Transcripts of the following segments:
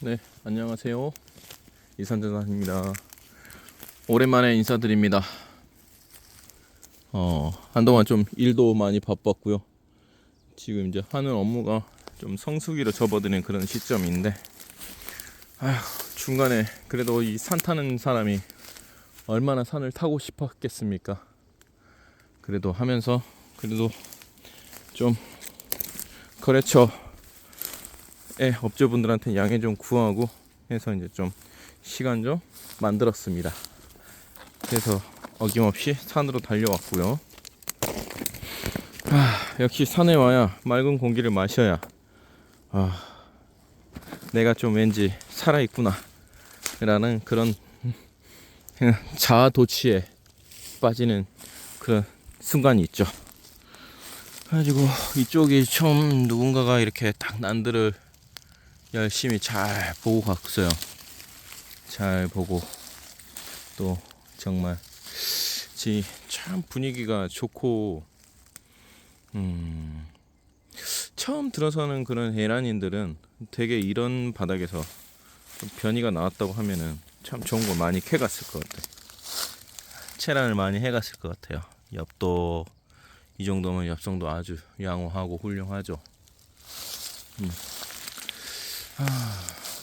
네, 안녕하세요. 이산전사입니다. 오랜만에 인사드립니다. 어, 한동안 좀 일도 많이 바빴고요. 지금 이제 하는 업무가 좀 성수기로 접어드는 그런 시점인데, 아휴, 중간에 그래도 이 산 타는 사람이 얼마나 산을 타고 싶었겠습니까? 그래도 하면서, 그래도 좀 거래처 예, 업주분들한테 양해 좀 구하고 해서 이제 좀 시간 좀 만들었습니다. 그래서 어김없이 산으로 달려왔고요. 아, 역시 산에 와야 맑은 공기를 마셔야 아, 내가 좀 왠지 살아있구나 라는 그런 자아도취에 빠지는 그런 순간이 있죠. 그래가지고 이쪽이 처음 누군가가 이렇게 딱 난들을 열심히 잘 보고 갔어요. 잘 보고 또 정말 지참 분위기가 좋고 음 처음 들어서는 그런 에란인들은 되게 이런 바닥에서 좀 변이가 나왔다고 하면은 참 좋은 거 많이 캐갔을 것 같아. 체란을 많이 해갔을 것 같아요. 엽도 이 정도면 엽성도 아주 양호하고 훌륭하죠.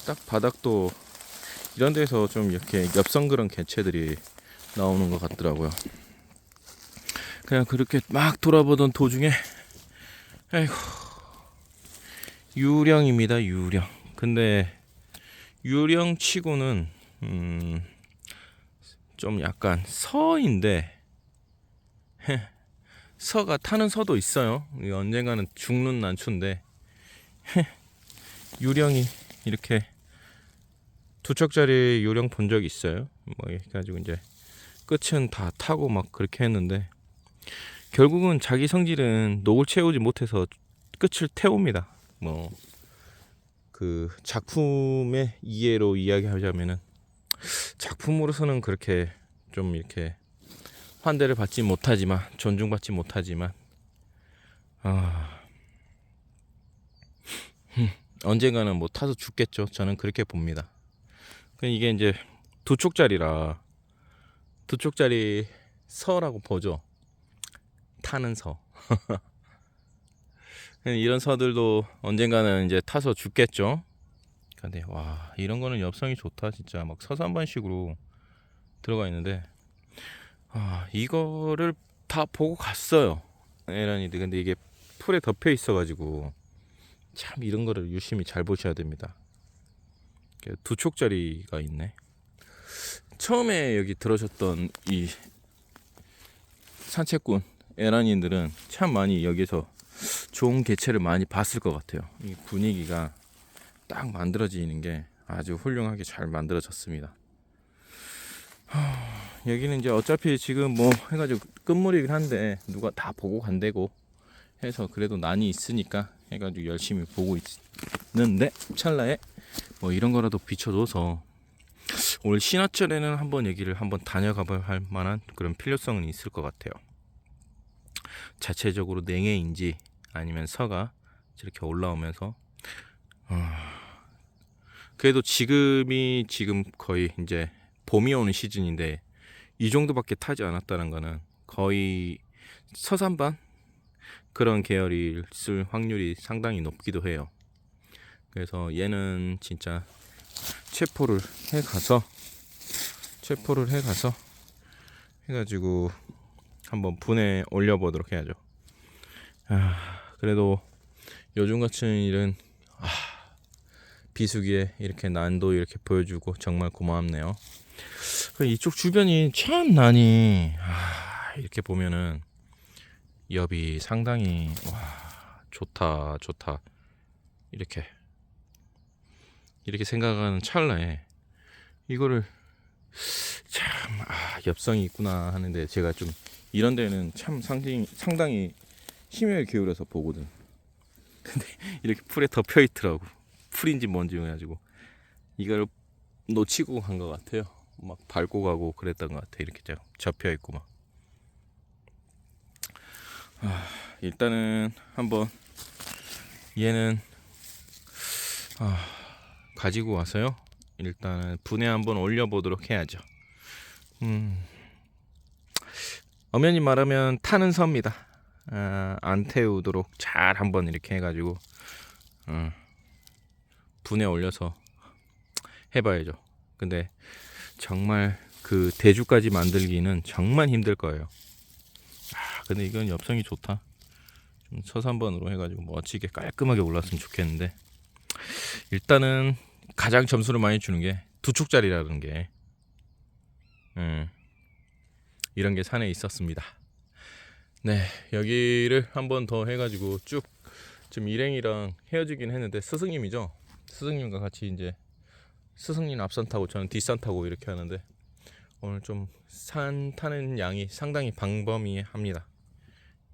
딱 바닥도 이런 데서 좀 이렇게 엽성 그런 개체들이 나오는 것 같더라고요. 그냥 그렇게 막 돌아보던 도중에 아이고 유령입니다 유령. 근데 유령 치고는 음, 좀 약간 서인데 서가 타는 서도 있어요. 이 언젠가는 죽는 난초인데 유령이 이렇게 두 척짜리 유령 본 적 있어요. 뭐 해가지고 이제 끝은 다 타고 막 그렇게 했는데 결국은 자기 성질은 녹을 채우지 못해서 끝을 태웁니다. 뭐 그 작품의 이해로 이야기하자면은 작품으로서는 그렇게 좀 이렇게 환대를 받지 못하지만 존중받지 못하지만 아 언젠가는 뭐 타서 죽겠죠. 저는 그렇게 봅니다. 그 이게 이제 두 쪽짜리라 두 쪽짜리 서라고 보죠. 타는 서. 이런 서들도 언젠가는 이제 타서 죽겠죠. 근데 와 이런 거는 엽성이 좋다 진짜 막 서산반식으로 들어가 있는데 아 이거를 다 보고 갔어요. 에란이들 근데 이게 풀에 덮여 있어가지고 참 이런 거를 유심히 잘 보셔야 됩니다. 두 촉짜리가 있네. 처음에 여기 들어셨던 이 산책꾼 에란인들은 참 많이 여기서 좋은 개체를 많이 봤을 것 같아요. 이 분위기가 딱 만들어지는 게 아주 훌륭하게 잘 만들어졌습니다. 하, 여기는 이제 어차피 지금 뭐 해가지고 끝물이긴 한데 누가 다 보고 간대고 해서 그래도 난이 있으니까 해가지고 열심히 보고 있는데 찰나에 뭐 이런 거라도 비춰줘서 오늘 신화철에는 한번 얘기를 한번 다녀가볼 할 만한 그런 필요성은 있을 것 같아요. 자체적으로 냉해인지 아니면 서가 이렇게 올라오면서 어... 그래도 지금이 지금 거의 이제 봄이 오는 시즌인데 이 정도밖에 타지 않았다는 거는 거의 서산반 그런 계열이 쓸 확률이 상당히 높기도 해요. 그래서 얘는 진짜 체포를 해 가서 체포를 해 가서 해 가지고 한번 분해 올려 보도록 해야죠. 아, 그래도 요즘 같은 일은 아, 비수기에 이렇게 난도 이렇게 보여주고 정말 고맙네요. 이쪽 주변이 참 난이 아, 이렇게 보면은 엽이 상당히 와 좋다 좋다 이렇게 이렇게 생각하는 찰나에 이거를 참 아, 엽성이 있구나 하는데 제가 좀 이런 데는 참 상당히 상당히 힘을 기울여서 보거든. 근데 이렇게 풀에 덮여 있더라고. 풀인지 뭔지 해가지고 이걸 놓치고 간 것 같아요. 막 밟고 가고 그랬던 것 같아. 이렇게 접혀 있고 막. 아, 일단은 한번 얘는 아, 가지고 와서요. 일단은 분해 한번 올려보도록 해야죠. 음, 엄연히 말하면 타는 서입니다. 아, 안 태우도록 잘 한번 이렇게 해가지고 어, 분해 올려서 해봐야죠. 근데 정말 그 대주까지 만들기는 정말 힘들 거예요. 아, 근데 이건 엽성이 좋다. 좀 서산번으로 해가지고 멋지게 깔끔하게 올랐으면 좋겠는데 일단은 가장 점수를 많이 주는 게 두 축짜리라는 게 음, 이런 게 산에 있었습니다. 네 여기를 한 번 더 해가지고 쭉 지금 일행이랑 헤어지긴 했는데 스승님이죠. 스승님과 같이 이제 스승님 앞선 타고 저는 뒷산 타고 이렇게 하는데 오늘 좀 산 타는 양이 상당히 방범이합니다.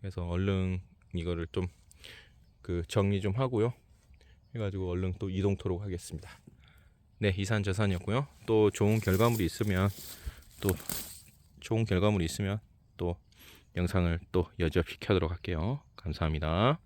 그래서 얼른 이거를 좀 그 정리 좀 하고요. 해가지고 얼른 또 이동토록 하겠습니다. 네, 이산 저산이었고요. 또 좋은 결과물이 있으면 또 좋은 결과물이 있으면 또 영상을 또 여지없이 켜도록 할게요. 감사합니다.